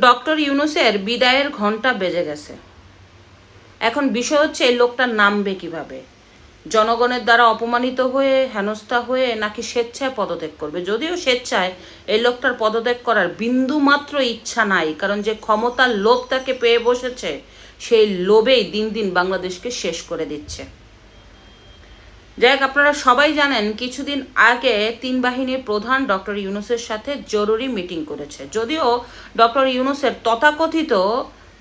Doctor ইউনুসের বিদায়ের ঘণ্টা বেজে গেছে। এখন বিষয় হচ্ছে, এই লোকটা নামবে কীভাবে? জনগণের দ্বারা অপমানিত হয়ে, হেনস্থা হয়ে নাকি স্বেচ্ছায় পদত্যাগ করবে? যদিও স্বেচ্ছায়, এই লোকটার পদত্যাগ করার বিন্দু মাত্র ইচ্ছা নাই, কারণ যে ক্ষমতার লোভ তাকে পেয়ে বসেছে, সেই লোভেই দিন দিন বাংলাদেশকে শেষ করে দিচ্ছে। যাই হোক, আপনারা সবাই জানেন কিছুদিন আগে তিন বাহিনীর প্রধান ডক্টর ইউনুসের সাথে জরুরি মিটিং করেছে। যদিও ডক্টর ইউনুসের তথাকথিত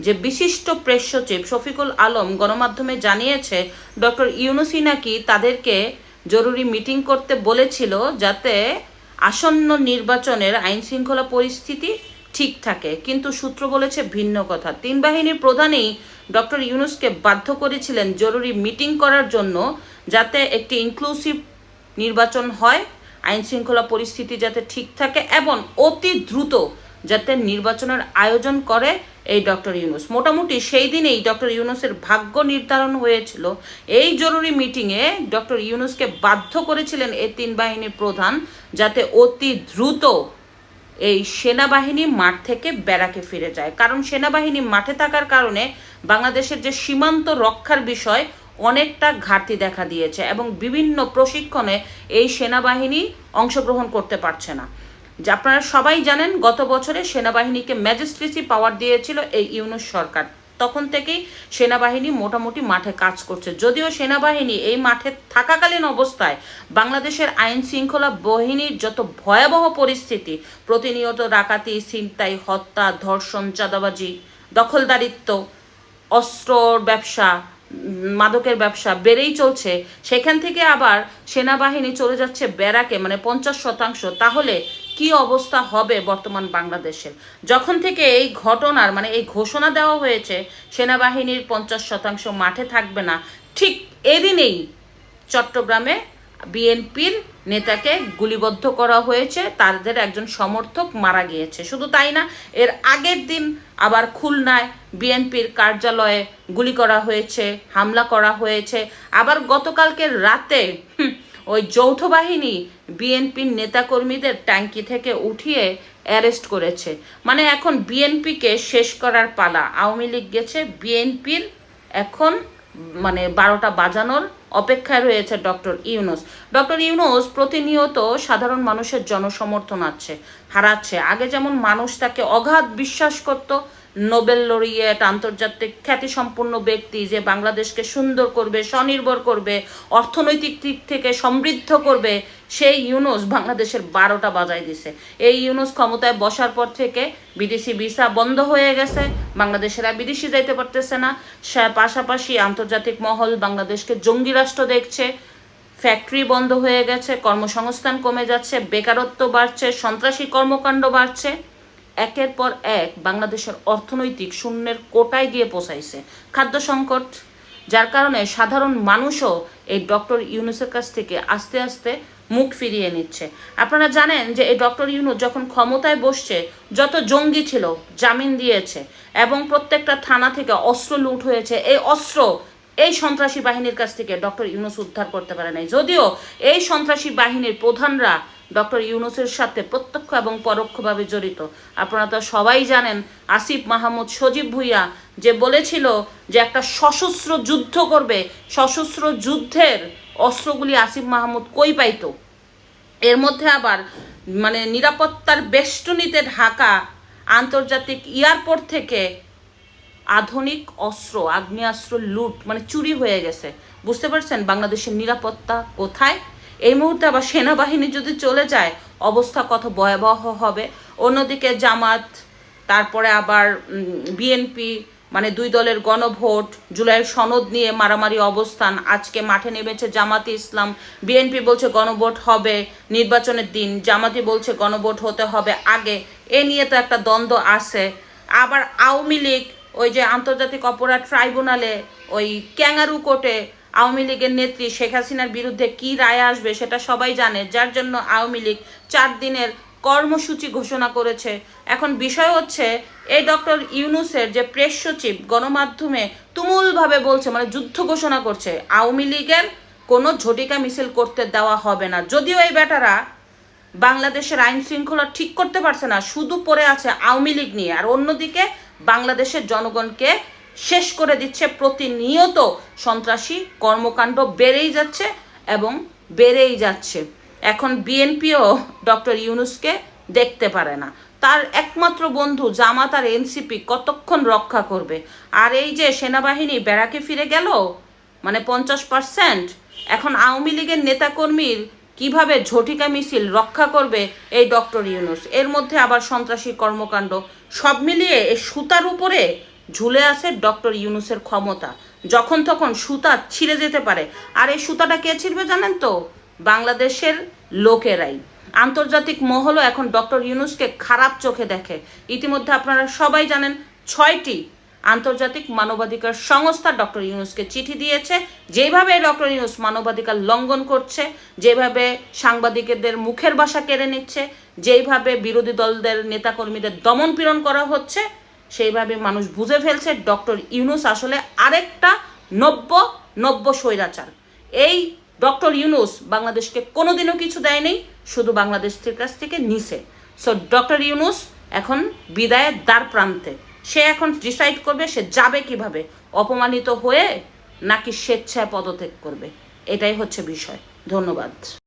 যে বিশিষ্ট প্রেস সচিব শফিকুল আলম গণমাধ্যমে জানিয়েছে, ডক্টর ইউনুসি নাকি তাদেরকে জরুরি মিটিং করতে বলেছিল যাতে আসন্ন নির্বাচনের আইন শৃঙ্খলা পরিস্থিতি ঠিক থাকে। কিন্তু সূত্র বলেছে ভিন্ন কথা। তিন বাহিনীর প্রধানেই ডক্টর ইউনুসকে বাধ্য করেছিলেন জরুরি মিটিং করার জন্য যাতে একটি ইনক্লুসিভ নির্বাচন হয় আইন শৃঙ্খলা পরিস্থিতি যাতে ঠিক থাকে এবং অতি দ্রুত যাতে নির্বাচনের আয়োজন করে এই ডক্টর ইউনুস। মোটামুটি সেই দিনেই ডক্টর ইউনুসের ভাগ্য নির্ধারণ হয়েছিল। এই জরুরি মিটিংয়ে ডক্টর ইউনুসকে বাধ্য করেছিলেন এই তিন বাহিনীর প্রধান যাতে অতি দ্রুত এই সেনাবাহিনী মাঠ থেকে ব্যারাকে ফিরে যায়। কারণ সেনাবাহিনী মাঠে থাকার কারণে বাংলাদেশের যে সীমান্ত রক্ষার বিষয় অনেকটা ঘাটতি দেখা দিয়েছে এবং বিভিন্ন প্রশিক্ষণে এই সেনাবাহিনী অংশগ্রহণ করতে পারছে না। আপনারা সবাই জানেন, গত বছরে সেনাবাহিনীকে ম্যাজিস্ট্রেসি পাওয়ার দিয়েছিল এই ইউনুস সরকার। তখন থেকেই সেনাবাহিনী মোটামুটি মাঠে কাজ করছে। যদিও সেনাবাহিনী এই মাঠে থাকাকালীন অবস্থায় বাংলাদেশের আইন শৃঙ্খলা বাহিনীর যত ভয়াবহ পরিস্থিতি, প্রতিনিয়ত ডাকাতি, ছিনতাই, হত্যা, ধর্ষণ, চাঁদাবাজি, দখলদারিত্ব অস্ত্রর ব্যবসা মাদকের ব্যবসা বেড়েই চলছে, সেখান থেকে আবার সেনাবাহিনী চলে যাচ্ছে ব্যারাকে মানে পঞ্চাশ শতাংশ। তাহলে কি অবস্থা হবে বর্তমান বাংলাদেশের? যখন থেকে এই ঘটনার মানে এই ঘোষণা দেওয়া হয়েছে, সেনাবাহিনীর পঞ্চাশ শতাংশ মাঠে থাকবে না। ঠিক এদিনেই চট্টগ্রামে বিএনপির নেতাকে গুলিবদ্ধ করা হয়েছে, তাদের একজন সমর্থক মারা গিয়েছে। শুধু তাই না, এর আগের দিন আবার খুলনায় বিএনপির কার্যালয়ে গুলি করা হয়েছে, হামলা করা হয়েছে। আবার গতকালকে রাতে ওই যৌথ বাহিনী বিএনপির নেতাকর্মীদের ট্যাঙ্কি থেকে উঠিয়ে অ্যারেস্ট করেছে। মানে এখন বিএনপিকে শেষ করার পালা। আওয়ামী লীগ গেছে, বিএনপির এখন মানে বারোটা বাজানোর অপেক্ষায় রয়েছে ডক্টর ইউনুস। ডক্টর ইউনুস প্রতিনিয়ত সাধারণ মানুষের জনসমর্থন আছে, হারাচ্ছে। আগে যেমন মানুষ তাকে অগাধ বিশ্বাস করত নোবেল লরিয়েট আন্তর্জাতিক খ্যাতিসম্পন্ন ব্যক্তি যে বাংলাদেশকে সুন্দর করবে, স্বনির্ভর করবে, অর্থনৈতিক দিক থেকে সমৃদ্ধ করবে, সেই ইউনুস বাংলাদেশের বারোটা বাজায় দিছে। এই ইউনুস ক্ষমতায় বসার পর থেকে বিদেশি ভিসা বন্ধ হয়ে গেছে, বাংলাদেশেরা বিদেশি যাইতে পারতেছে না। পাশাপাশি আন্তর্জাতিক মহল বাংলাদেশকে জঙ্গি রাষ্ট্র দেখছে, ফ্যাক্টরি বন্ধ হয়ে গেছে, কর্মসংস্থান কমে যাচ্ছে, বেকারত্ব বাড়ছে, সন্ত্রাসী কর্মকাণ্ড বাড়ছে। একের পর এক বাংলাদেশের অর্থনৈতিক শূন্যের কোটায় গিয়ে পৌঁছাইছে। খাদ্য সংকট, যার কারণে সাধারণ মানুষও এই ডক্টর ইউনুসের কাছ থেকে আস্তে আস্তে মুখ ফিরিয়ে নিচ্ছে। আপনারা জানেন যে এই ডক্টর ইউনুস যখন ক্ষমতায় বসছে, যত জঙ্গি ছিল, জামিন দিয়েছে এবং প্রত্যেকটা থানা থেকে অস্ত্র লুট হয়েছে। এই অস্ত্র এই সন্ত্রাসী বাহিনীর কাছ থেকে ডক্টর ইউনুস উদ্ধার করতে পারে নাই। যদিও এই সন্ত্রাসী বাহিনীর প্রধানরা ডক্টর ইউনুসের সাথে প্রত্যক্ষ এবং পরোক্ষভাবে জড়িত। আপনারা তো সবাই জানেন, আসিফ মাহমুদ, সজীব ভুইয়া যে বলেছিল যে একটা সশস্ত্র যুদ্ধ করবে। সশস্ত্র যুদ্ধের অস্ত্রগুলি আসিফ মাহমুদ কই পাইতো? এর মধ্যে আবার মানে নিরাপত্তার বেষ্টনীতে ঢাকা আন্তর্জাতিক এয়ারপোর্ট থেকে আধুনিক অস্ত্র, আগ্নেয়াস্ত্র লুট মানে চুরি হয়ে গেছে। বুঝতে পারছেন? বাংলাদেশের নিরাপত্তা কোথায়? এই মুহূর্তে আবার সেনাবাহিনী যদি চলে যায়, অবস্থা কত ভয়াবহ হবে। অন্যদিকে জামাত, তারপরে আবার বিএনপি মানে দুই দলের গণভোট, জুলাইয়ের সনদ নিয়ে মারামারি অবস্থান, আজকে মাঠে নেমেছে জামাতি ইসলাম। বিএনপি বলছে গণভোট হবে নির্বাচনের দিন, জামাতি বলছে গণভোট হতে হবে আগে। এ নিয়ে তো একটা দ্বন্দ্ব আছে। আবার আওয়ামী লীগ ওই যে আন্তর্জাতিক অপরাধ ট্রাইব্যুনালে ওই ক্যাঙ্গারু কোর্টে আওয়ামী লীগের নেত্রী শেখ হাসিনার বিরুদ্ধে কি রায় আসবে সেটা সবাই জানে, যার জন্য আওয়ামী লীগ চার দিনের কর্মসূচি ঘোষণা করেছে। এখন বিষয় হচ্ছে, এই ডক্টর ইউনুসের যে প্রেস সচিব গণমাধ্যমে তুমুলভাবে বলছে মানে যুদ্ধ ঘোষণা করছে, আওয়ামী লীগের কোনো ঝটিকা মিছিল করতে দেওয়া হবে না। যদিও এই বেটারা বাংলাদেশের আইন শৃঙ্খলা ঠিক করতে পারছে না, শুধু পড়ে আছে আওয়ামী লীগ নিয়ে। আর অন্যদিকে বাংলাদেশের জনগণকে শেষ করে দিচ্ছে প্রতিনিয়ত সন্ত্রাসী কর্মকাণ্ড, বেড়েই যাচ্ছে এবং বেড়েই যাচ্ছে। এখন বিএনপিও ডক্টর ইউনুসকে দেখতে পারে না। তার একমাত্র বন্ধু জামাত আর এনসিপি কতক্ষণ রক্ষা করবে? আর এই যে সেনাবাহিনী ব্যারাকে ফিরে গেল মানে পঞ্চাশ পার্সেন্ট, এখন আওয়ামী লীগের নেতাকর্মীর কীভাবে ঝটিকা মিছিল রক্ষা করবে এই ডক্টর ইউনুস? এর মধ্যে আবার সন্ত্রাসী কর্মকাণ্ড। সব মিলিয়ে এই সুতার উপরে ঝুলে আছে ডক্টর ইউনুসের ক্ষমতা। যখন তখন সুতা ছিঁড়ে যেতে পারে। আর এই সুতাটা কে ছিঁড়বে জানেন তো? বাংলাদেশের লোকেরাই। আন্তর্জাতিক মহলও এখন ডক্টর ইউনুসকে খারাপ চোখে দেখে। ইতিমধ্যে আপনারা সবাই জানেন ছয়টি আন্তর্জাতিক মানবাধিকার সংস্থা ডক্টর ইউনুসকে চিঠি দিয়েছে। যেভাবে ডক্টর ইউনুস মানবাধিকার লঙ্ঘন করছে, যেভাবে সাংবাদিকদের মুখের বাসা কেড়ে নিচ্ছে যেইভাবে বিরোধী দলদের নেতাকর্মীদের দমন পীড়ন করা হচ্ছে, সেইভাবে মানুষ বুঝে ফেলছে ডক্টর ইউনুস আসলে আরেকটা নব্য নব্য স্বৈরাচার। এই ডক্টর ইউনুস বাংলাদেশকে কোনোদিনও কিছু দেয়নি, শুধু বাংলাদেশের কাছ থেকে নিছে। সো ডক্টর ইউনুস এখন বিদায়ের দ্বার প্রান্তে। সে এখন ডিসাইড করবে সে যাবে কীভাবে? অপমানিত হয়ে নাকি স্বেচ্ছায় পদত্যাগ করবে? এটাই হচ্ছে বিষয়। ধন্যবাদ।